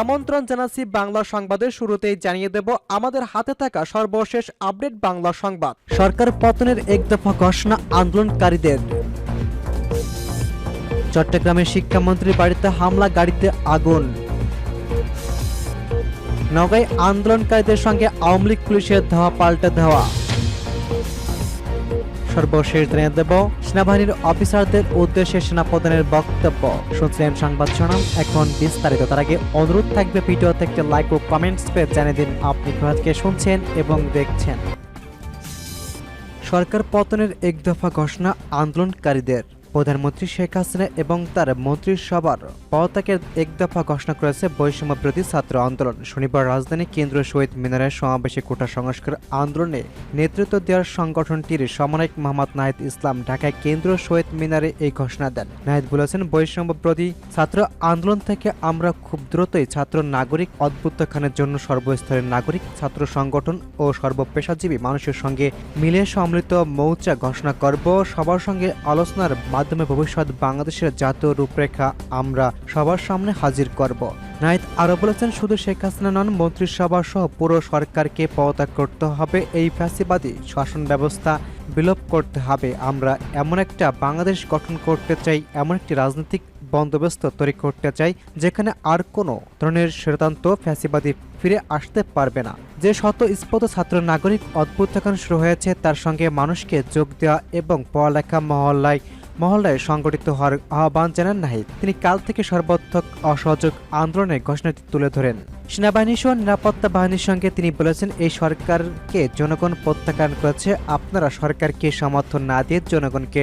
আমন্ত্রণ জানাচ্ছি বাংলা সংবাদের শুরুতেই জানিয়ে দেব আমাদের হাতে থাকা সর্বশেষ আপডেট বাংলা সংবাদ। সরকার পতনের এক দফা ঘোষণা আন্দোলনকারীদের। চট্টগ্রামের শিক্ষামন্ত্রীর বাড়িতে হামলা, গাড়িতে আগুন। নগাঁয় আন্দোলনকারীদের সঙ্গে আওয়ামী লীগ পুলিশের ধাওয়া, পাল্টে দেওয়া সর্বশেষ জানিয়ে দেব সেনাবাহিনীর অফিসারদের উদ্দেশ্যে সেনাপ্রধানের বক্তব্য। শুনছিলেন সংবাদ শোনাম এখন বিস্তারিত। তার আগে অনুরোধ থাকবে ভিডিওতে থেকে লাইক ও কমেন্টস পেয়ে জানিয়ে দিন আপনি কোথাকে শুনছেন এবং দেখছেন। সরকার পতনের এক দফা ঘোষণা আন্দোলনকারীদের। প্রধানমন্ত্রী শেখ হাসিনা এবং তার মন্ত্রিসভার পদত্যাগের এক দফা ঘোষণা করেছে বৈষম্য বিরোধী ছাত্র আন্দোলন। শনিবার রাজধানী কেন্দ্র শহীদ মিনারের সমাবেশে কোটা সংস্কার আন্দোলনে নেতৃত্ব দেওয়ার সংগঠনটির সমন্বয়ক মোহাম্মদ নাহিদ ইসলাম ঢাকায় কেন্দ্র শহীদ মিনারে এই ঘোষণা দেন। নাহিদ বলেছেন, বৈষম্য বিরোধী ছাত্র আন্দোলন থেকে আমরা খুব দ্রুতই ছাত্র নাগরিক অদ্ভুতখানের জন্য সর্বস্তরের নাগরিক ছাত্র সংগঠন ও সর্বপেশাজীবী মানুষের সঙ্গে মিলে সম্মিলিত মৌচা ঘোষণা করব। সবার সঙ্গে আলোচনার মাধ্যমে ভবিষ্যৎ বাংলাদেশের জাতীয় রূপরেখা আমরা সবার সামনে হাজির করব। নাইত আরও বলেছেন, শুধু শেখ হাসিনা নন, মন্ত্রিসভা সহ পুরো সরকারকে পদত্যাগ করতে হবে। এই ফ্যাসিবাদী শাসন ব্যবস্থা বিলোপ করতে হবে। আমরা এমন একটা বাংলাদেশ গঠন করতে চাই, এমন একটি রাজনৈতিক বন্দোবস্ত তৈরি করতে চাই, যেখানে আর কোনো ধরনের ষড়যন্ত্র, ফ্যাসিবাদী ফিরে আসতে পারবে না। যে শত স্পত ছাত্র নাগরিক অদ্ভুতখন শুরু হয়েছে, তার সঙ্গে মানুষকে যোগ দেওয়া এবং পড়ালেখা মহল্লায় মহল্লায় সংগঠিত হওয়ার আহ্বান জানান নাহিদ। তিনি কাল থেকে সর্বাত্মক অসহযোগ আন্দোলনের ঘোষণাটি তুলে ধরেন। সেনাবাহিনী সহ নিরাপত্তা বাহিনীর সঙ্গে তিনি বলেছেন, এই সরকারকে জনগণ প্রত্যাখ্যান করেছে। আপনারা সরকারকে সমর্থন না দিয়ে জনগণকে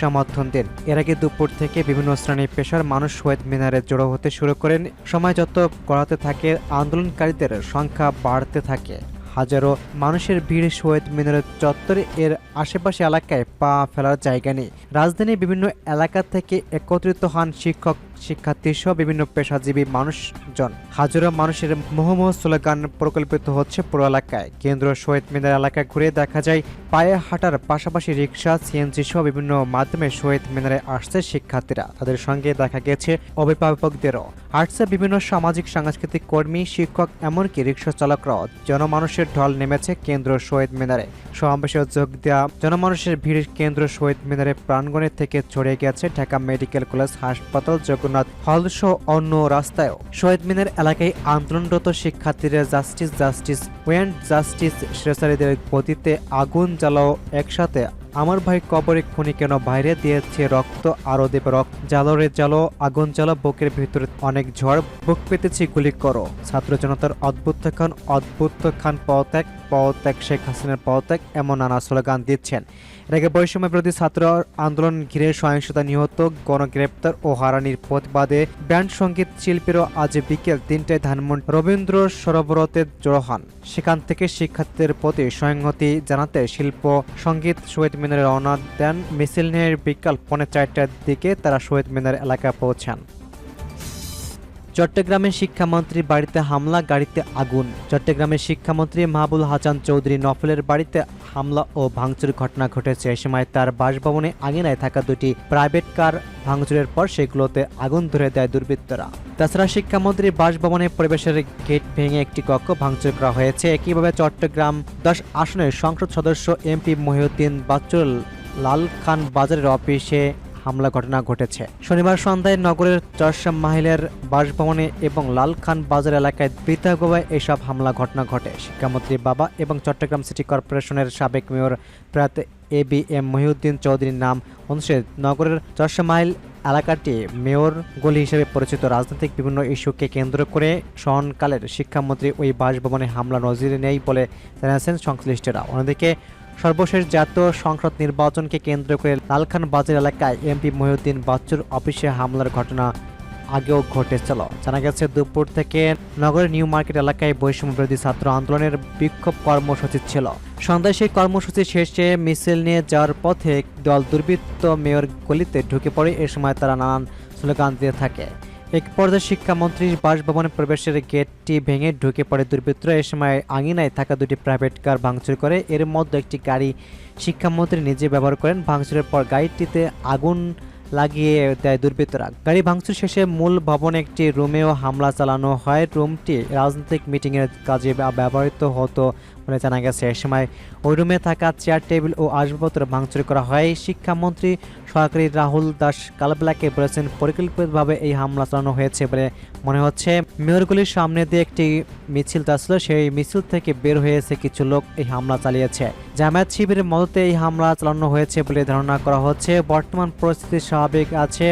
সমর্থন দেন। এর আগে দুপুর থেকে বিভিন্ন শ্রেণি পেশার মানুষ শহীদ মিনারে জড়ো হতে শুরু করেন। সময় যত গড়াতে থাকে, আন্দোলনকারীদের সংখ্যা বাড়তে থাকে। হাজারো মানুষের ভিড় শহীদ মিনারের চত্বরে এর আশেপাশে এলাকায় পা ফেলার জায়গা নেই। রাজধানীর বিভিন্ন এলাকা থেকে একত্রিত হন শিক্ষক শিক্ষার্থী সহ বিভিন্ন পেশাজীবী মানুষজন। হাজারো মানুষের মোহমোহ স্লোগান প্রকল্পিত হচ্ছে পুরো এলাকায়। কেন্দ্র শহীদ মিনার এলাকা ঘুরে দেখা যায়, পায়ে হাঁটার পাশাপাশি রিক্সা সিএনজি সহ বিভিন্ন মাধ্যমে শহীদ মিনারে আসছে শিক্ষার্থীরা। তাদের সঙ্গে দেখা গেছে অভিভাবকদেরও। আসছে বিভিন্ন সামাজিক, সাংস্কৃতিক কর্মী, শিক্ষক, এমনকি রিক্সা চালকরাও। জনমানুষের ঢল নেমেছে কেন্দ্র শহীদ মিনারে। সমাবেশে যোগ দেওয়া জনমানুষের ভিড় কেন্দ্র শহীদ মিনারে প্রাঙ্গণে থেকে ছড়িয়ে গেছে ঢাকা মেডিকেল কলেজ হাসপাতাল জগন্নাথ হল সহ অন্য রাস্তায়ও শহীদ মিনার এলাকায় আন্দোলনরত শিক্ষার্থীরা জাস্টিস জাস্টিস ওয়েন্ড জাস্টিস স্বেচ্ছাচারীদের গতিতে আগুন জ্বালাও একসাথে। আমার ভাই কবরে খুনি কেন বাইরে দিয়েছে রক্ত? আরও দেবে রক্ত? জালোরে জালো আগুন জ্বালা বুকের ভিতরে অনেক ঝড়। বুক পেতেছি, গুলি করো। ছাত্র জনতার অদ্ভুত খান অদ্ভুত খান পদত্যাগ পদত্যাগ শেখ হাসিনার পদত্যাগ, এমন নানা স্লোগান দিচ্ছেন। এর বৈষম্যের বৈষম্য বিরোধী ছাত্র আন্দোলন ঘিরে সহিংসতা নিহত, গণগ্রেপ্তার ও হারানির প্রতিবাদে ব্যান্ড সংগীত শিল্পীরও আজ বিকেল তিনটায় ধানমন্ডি রবীন্দ্র সরোবরতে জড়ো হন। সেখান থেকে শিক্ষার্থীদের প্রতি সংহতি জানাতে শিল্প, সংগীত শহীদ মিনারে রওনা দেন মিছিল নিয়ে বিকাল পৌনে চারটার দিকে তারা শহীদ মিনার এলাকায় পৌঁছান। চট্টগ্রামের শিক্ষামন্ত্রীর বাড়িতে হামলা, গাড়িতে আগুন। চট্টগ্রামের শিক্ষামন্ত্রী মাহবুল হাসান চৌধুরী নফলের বাড়িতে হামলা ও ভাঙচুর ঘটনা ঘটেছে। এ সময় তার বাসভবনে আঙিনায় থাকা দুটি প্রাইভেট কার ভাঙচুরের পর সেগুলোতে আগুন ধরে দেয় দুর্বৃত্তরা। তাছাড়া শিক্ষামন্ত্রীর বাসভবনে প্রবেশের গেট ভেঙে একটি কক্ষ ভাঙচুর করা হয়েছে। একইভাবে চট্টগ্রাম দশ আসনের সংসদ সদস্য এমপি মহিউদ্দিন বাচ্চুর লাল খান বাজারের অফিসে হামলা ঘটনা ঘটেছে। শনিবার সন্ধ্যায় নগরের চরসাম মাহিলের বাসভবনে এবং লালখান বাজার এলাকায় পৃথকভাবে এসব হামলা ঘটনা ঘটে। শিক্ষামন্ত্রী বাবা এবং চট্টগ্রাম সিটি কর্পোরেশনের সাবেক মেয়র প্রয়াত এ বি এম মহিউদ্দিন চৌধুরীর নাম অনুসারে নগরের চরসাম মাইল এলাকাটি মেয়র গলি হিসেবে পরিচিত। রাজনৈতিক বিভিন্ন ইস্যুকে কেন্দ্র করে সহনকালের শিক্ষামন্ত্রী ওই বাসভবনে হামলা নজিরে নেই বলে জানিয়েছেন সংশ্লিষ্টরা। অন্যদিকে সর্বশেষ জাতীয় সংসদ নির্বাচনকে কেন্দ্র করে লালখান বাজার এলাকায় এমপি মহিউদ্দিন বাচ্চুর অফিসে হামলার ঘটনা আগেও ঘটেছিল। জানা গেছে, দুপুর থেকে নগরের নিউ মার্কেট এলাকায় বৈষম্য বিরোধী ছাত্র আন্দোলনের বিক্ষোভ কর্মসূচি ছিল। সন্ধ্যায় সেই কর্মসূচি শেষে মিছিল নিয়ে যাওয়ার পথে দল দুর্বৃত্ত মেয়র গলিতে ঢুকে পড়ে। এ সময় তারা নানান স্লোগান দিয়ে থাকে। এক পর্যায়ে শিক্ষামন্ত্রীর বাসভবনে প্রবেশের গেটটি ভেঙে ঢুকে পড়ে। দুর্বৃত্তরা এ সময় আঙিনায় থাকা দুটি প্রাইভেট কার ভাঙচুর করে। এর মধ্যে একটি গাড়ি শিক্ষামন্ত্রী নিজে ব্যবহার করেন। ভাঙচুরের পর গাড়িটিতে আগুন লাগিয়ে দেয় দুর্বৃত্তরা। গাড়ি ভাঙচুর শেষে মূল ভবনে একটি রুমেও হামলা চালানো হয়। রুমটি রাজনৈতিক মিটিংয়ের কাজে ব্যবহৃত হতো। বলে জানা গেছে, এ সময় ওই রুমে থাকা চেয়ার, টেবিল ও আসবাবপত্র ভাঙচুর করা হয়। শিক্ষামন্ত্রী সহকারী রাহুল দাস কালবেলাকে বলেছেন, পরিকল্পিতভাবে এই হামলা চালানো হয়েছে বলে মনে হচ্ছে। মেয়রগুলির সামনে দিয়ে একটি মিছিল যাচ্ছিল, সেই মিছিল থেকে বের হয়েছে কিছু লোক। এই হামলা চালিয়েছে। জামায়াত শিবিরের মদতে এই হামলা চালানো হয়েছে বলে ধারণা করা হচ্ছে। বর্তমান পরিস্থিতি স্বাভাবিক আছে।